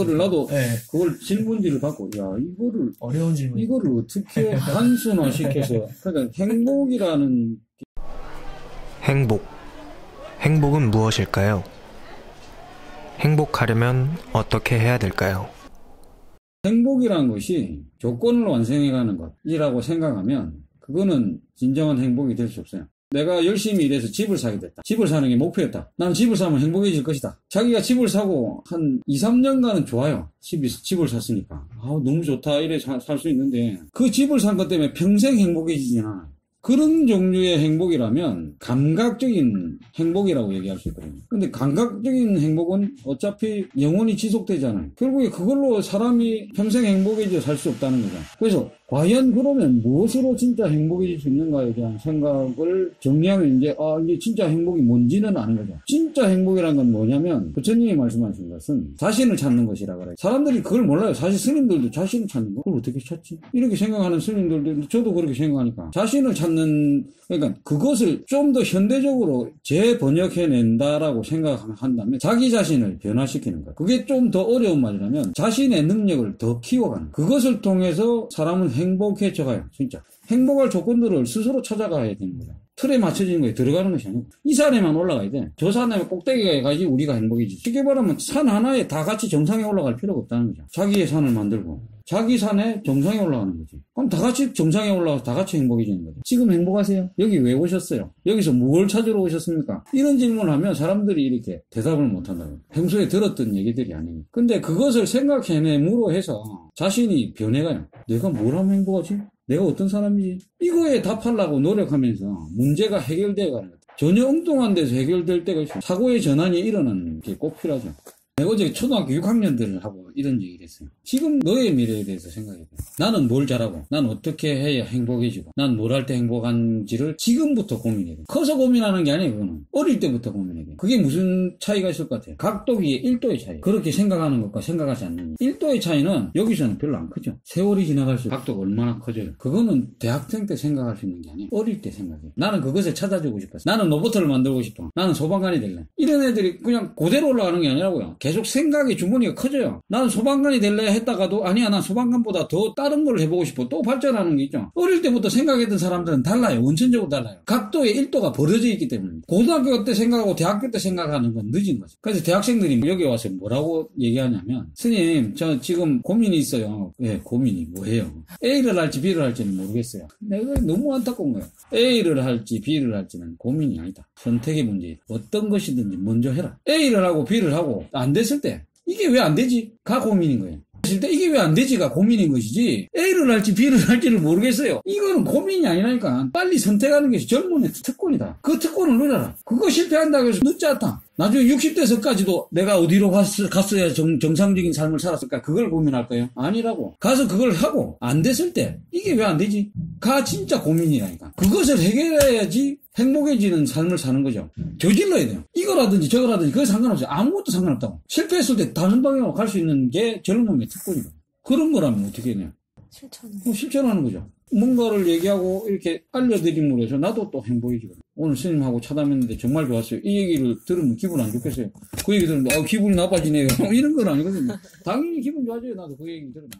그거를 나도 네. 그걸 질문지를 받고 야 이거를 어려운 질문. 이거를 어떻게 단순화 시켜서 그러니까 행복이라는 행복. 행복은 무엇일까요? 행복하려면 어떻게 해야 될까요? 행복이라는 것이 조건을 완성해가는 것이라고 생각하면 그거는 진정한 행복이 될 수 없어요. 내가 열심히 일해서 집을 사게 됐다. 집을 사는 게 목표였다. 난 집을 사면 행복해질 것이다. 자기가 집을 사고 한 2, 3년간은 좋아요. 집이, 집을 샀으니까. 아, 너무 좋다. 이래 살 수 있는데 그 집을 산 것 때문에 평생 행복해지진 않아요. 그런 종류의 행복이라면 감각적인 행복이라고 얘기할 수 있거든요. 근데 감각적인 행복은 어차피 영원히 지속되잖아요. 결국에 그걸로 사람이 평생 행복해져 살 수 없다는 거죠. 그래서 과연 그러면 무엇으로 진짜 행복해질 수 있는가에 대한 생각을 정리하면 이제 아 이게 진짜 행복이 뭔지는 아는 거죠. 진짜 행복이란 건 뭐냐면 부처님이 말씀하신 것은 자신을 찾는 것이라 그래요. 사람들이 그걸 몰라요. 사실 스님들도 자신을 찾는 거 그걸 어떻게 찾지? 이렇게 생각하는 스님들도 저도 그렇게 생각하니까 자신을 찾는 그러니까 그것을 좀 더 현대적으로 재번역해낸다라고 생각한다면 자기 자신을 변화시키는 거예요. 그게 좀 더 어려운 말이라면 자신의 능력을 더 키워가는 거예요. 그것을 통해서 사람은 행복해져가요. 진짜. 행복할 조건들을 스스로 찾아가야 되는 거죠. 틀에 맞춰지는 거에 들어가는 것이 아니고 이 산에만 올라가야 돼. 저 산에 꼭대기에 가지 우리가 행복이지. 쉽게 말하면 산 하나에 다 같이 정상에 올라갈 필요가 없다는 거죠. 자기의 산을 만들고 자기 산에 정상에 올라가는 거지. 그럼 다 같이 정상에 올라가서 다 같이 행복해지는 거죠. 지금 행복하세요? 여기 왜 오셨어요? 여기서 뭘 찾으러 오셨습니까? 이런 질문을 하면 사람들이 이렇게 대답을 못 한다고. 평소에 들었던 얘기들이 아니니까. 근데 그것을 생각해내므로 해서 자신이 변해가요. 내가 뭘 하면 행복하지? 내가 어떤 사람이지? 이거에 답하려고 노력하면서 문제가 해결되어 가는 거다. 전혀 엉뚱한 데서 해결될 때가 있어요. 사고의 전환이 일어나는 게 꼭 필요하죠. 내가 어제 초등학교 6학년들을 하고 이런 얘기를 했어요. 지금 너의 미래에 대해서 생각해 봐. 나는 뭘 잘하고, 난 어떻게 해야 행복해지고, 난 뭘 할 때 행복한지를 지금부터 고민해야 돼. 커서 고민하는 게 아니에요, 그거는. 어릴 때부터 고민해야 돼. 그게 무슨 차이가 있을 것 같아요? 각도기의 1도의 차이. 그렇게 생각하는 것과 생각하지 않는 것. 1도의 차이는 여기서는 별로 안 크죠. 세월이 지나갈수록 각도가 얼마나 커져요. 그거는 대학생 때 생각할 수 있는 게 아니에요. 어릴 때 생각해. 나는 그것을 찾아주고 싶었어. 나는 로봇을 만들고 싶어. 나는 소방관이 될래. 이런 애들이 그냥 그대로 올라가는 게 아니라고요. 계속 생각의 주머니가 커져요. 나는 소방관이 될래 했다가도 아니야 난 소방관보다 더 다른 걸 해보고 싶어. 또 발전하는 게 있죠. 어릴 때부터 생각했던 사람들은 달라요. 원천적으로 달라요. 각도의 1도가 벌어져 있기 때문에. 고등학교 때 생각하고 대학교 때 생각하는 건 늦은 거죠. 그래서 대학생들이 여기 와서 뭐라고 얘기하냐면 스님 저 지금 고민이 있어요. 예 고민이 뭐예요? A를 할지 B를 할지는 모르겠어요. 내가 너무 안타까운 거예요. A를 할지 B를 할지는 고민이 아니다. 선택의 문제. 어떤 것이든지 먼저 해라. A를 하고 B를 하고 안 됐을 때 이게 왜 안 되지? 가 고민인 거예요. 했을 때 이게 왜 안 되지가 고민인 것이지 A를 할지 B를 할지를 모르겠어요. 이거는 고민이 아니라니까. 빨리 선택하는 것이 젊은의 특권이다. 그 특권을 누려라. 그거 실패한다고 해서 늦지 않다. 나중에 60대서까지도 내가 어디로 갔, 갔어야 정, 정상적인 삶을 살았을까? 그걸 고민할 거예요? 아니라고. 가서 그걸 하고 안 됐을 때 이게 왜 안 되지? 가 진짜 고민이라니까. 그것을 해결해야지 행복해지는 삶을 사는 거죠. 저질러야 돼요. 이거라든지 저거라든지 그게 상관없어요. 아무것도 상관없다고. 실패했을 때 다른 방향으로 갈 수 있는 게 젊음의 특권이고 그런 거라면 어떻게 해야 실천. 뭐 실천하는 거죠. 뭔가를 얘기하고 이렇게 알려드림으로 해서 나도 또 행복해지거든. 오늘 스님하고 차담했는데 정말 좋았어요. 이 얘기를 들으면 기분 안 좋겠어요. 그 얘기 들으면 아, 기분이 나빠지네요. 이런 건 아니거든요. 당연히 기분 좋아져요. 나도 그 얘기 들으면.